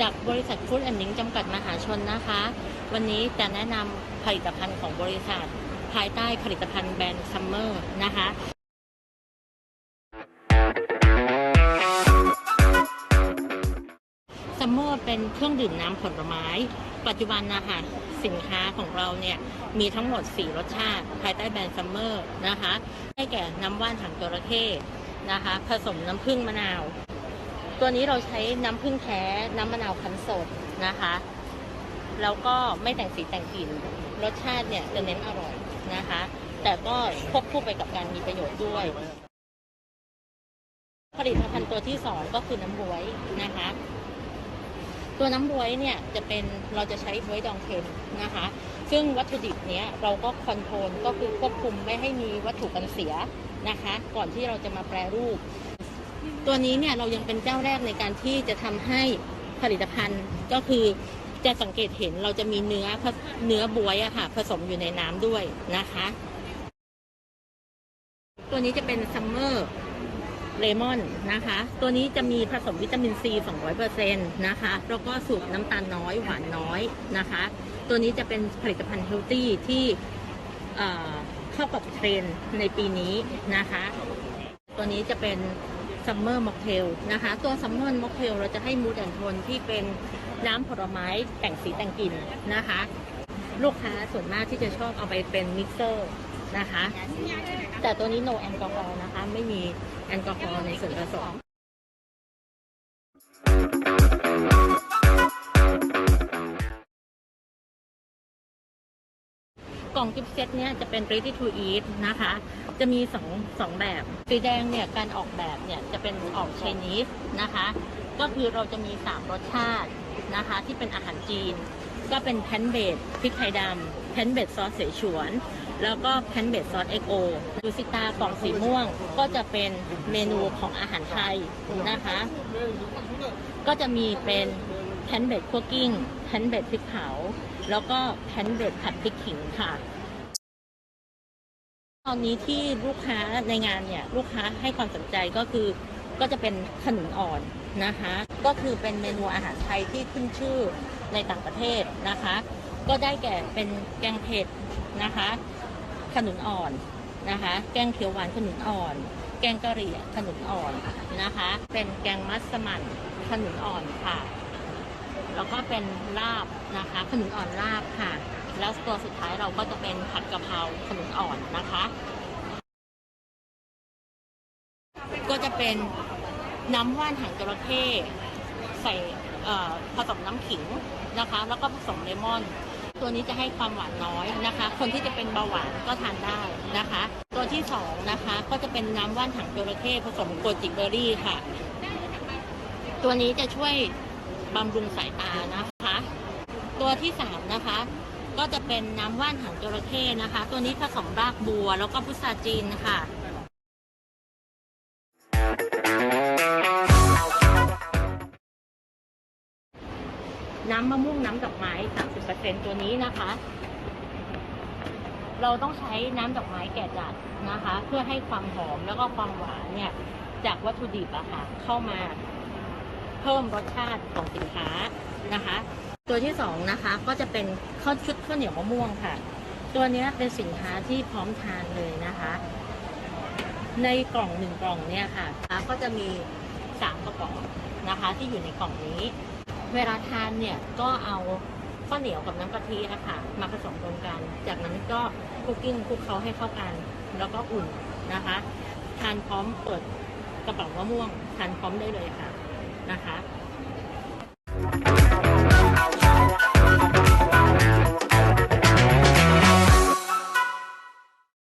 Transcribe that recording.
จากบริษัทฟู้ดแอนด์ดิงจำกัดมหาชนนะคะ วันนี้จะแนะนำผลิตภัณฑ์ของบริษัท ภายใต้ผลิตภัณฑ์แบรนด์ซัมเมอร์นะคะซัมเมอร์เป็นเครื่องดื่มน้ำผลไม้ ปัจจุบันนะคะสินค้าของเราเนี่ยมีทั้งหมด 4 รสชาติ ภายใต้แบรนด์ซัมเมอร์นะคะ ได้แก่น้ำว่านถังจระเข้นะคะ ผสมน้ำผึ้งมะนาว ตัวนี้เราใช้น้ำผึ้งแท้น้ำมะนาวคั้นสดนะคะ แล้วก็ไม่แต่งสีแต่งกลิ่น รสชาติเนี่ยจะเน้นอร่อยนะคะ แต่ก็ควบคู่ไปกับการมีประโยชน์ด้วย ผลิตภัณฑ์ตัวที่สองก็คือน้ำบวยนะคะ ตัวน้ำบวยเนี่ยจะเป็นเราจะใช้บวยดองเค็มนะคะ ซึ่งวัตถุดิบเนี้ยเราก็คอนโทรลก็คือควบคุมไม่ให้มีวัตถุกันเสียนะคะ ก่อนที่เราจะมาแปรรูป ตัวนี้เนี่ยเรายังเป็นเจ้าแรกในการที่จะทำให้ผลิตภัณฑ์ก็คือจะสังเกตเห็นเราจะมีเนื้อเนื้อบวยอะค่ะ ผสมอยู่ในน้ำด้วยนะคะ ตัวนี้จะเป็นซัมเมอร์เลมอนนะคะ ตัวนี้จะมีผสมวิตามินซี 200%นะคะ แล้วก็สูตรน้ำตาลน้อย หวานน้อยนะคะ ตัวนี้จะเป็นผลิตภัณฑ์เฮลตี้ที่เข้ากับเทรนในปีนี้นะคะ ตัวนี้จะเป็น ซัมเมอร์ม็อกเทลนะคะ ตัวซัมเมอร์ม็อกเทลเราจะให้มูดแอนโทนที่เป็นน้ำผลไม้แต่งสีแต่งกลิ่นนะคะ ลูกค้าส่วนมากที่จะชอบเอาไปเป็นมิกเซอร์นะคะ แต่ตัวนี้ no แอลกอฮอล์นะคะ ไม่มีแอลกอฮอล์ในส่วนผสม กล่องกิฟต์เซตเนี่ยจะเป็น ready to eat นะคะ จะมีสองสองแบบ สีแดงเนี่ยการออกแบบเนี่ยจะเป็นออก Chinese นะคะ ก็คือเราจะมี 3 รสชาตินะคะ ที่เป็นอาหารจีน ก็เป็นแพนเบดพริกไทยดำแพนเบดซอสเสฉวน แล้วก็แพนเบดซอสเอ็กโอดูสิตากล่องสีม่วงก็จะเป็นเมนูของอาหารไทยนะคะ ก็จะมีเป็นแพนเบดคั่วกิ้งแพนเบดพริกเผาแล้วก็แพนเบดผัดพริกขิงค่ะ ตอนนี้ที่ลูกค้าในงานเนี่ยลูกค้าให้ความสนใจก็คือก็จะเป็นขนุนอ่อนนะคะ ก็คือเป็นเมนูอาหารไทยที่ขึ้นชื่อในต่างประเทศนะคะ ก็ได้แก่เป็นแกงเผ็ดนะคะ ขนุนอ่อนนะคะ แกงเขียวหวานขนุนอ่อน แกงกะหรี่ขนุนอ่อนนะคะ เป็นแกงมัสมั่นขนุนอ่อนค่ะ แล้วก็เป็นลาบนะคะ ขนุนอ่อนลาบค่ะ แล้วตัวสุดท้ายเราก็จะเป็นผัดกะเพราขนุนอ่อนนะคะ ก็จะเป็นน้ำว่านหางจระเข้ใส่ผสมน้ำขิงนะคะ แล้วก็ผสมเลมอน ตัวนี้จะให้ความหวานน้อยนะคะ คนที่จะเป็นเบาหวานก็ทานได้นะคะ ตัวที่สองนะคะก็จะเป็นน้ำว่านถังจระเข้ผสมโกจิเบอร์รี่ค่ะ ตัวนี้จะช่วยบำรุงสายตานะคะ ตัวที่สามนะคะ ก็จะเป็นน้ำว่านหางจระเข้นะคะ ตัวนี้ผสมรากบัวแล้วก็พุทราจีนค่ะน้ำมะม่วงน้ำดอกไม้ 30%ตัวนี้นะคะ เราต้องใช้น้ำดอกไม้แก่จัดนะคะ เพื่อให้ความหอมแล้วก็ความหวานเนี่ย จากวัตถุดิบอะค่ะ เข้ามาเพิ่มรสชาติของสินค้านะคะ ตัวที่สองนะคะก็จะเป็นข้าวชุดข้าวเหนียวมะม่วงค่ะ ตัวนี้เป็นสินค้าที่พร้อมทานเลยนะคะ ในกล่องหนึ่งกล่องเนี่ยค่ะ ก็จะมีสามกระป๋องนะคะ ที่อยู่ในกล่องนี้ เวลาทานเนี่ยก็เอาข้าวเหนียวกับน้ำกะทินะคะมาผสมรวมกัน จากนั้นก็คุกกิ้งคลุกเคล้าให้เข้ากัน แล้วก็อุ่นนะคะ ทานพร้อมเปิดกระป๋องมะม่วง ทานพร้อมได้เลยค่ะนะคะ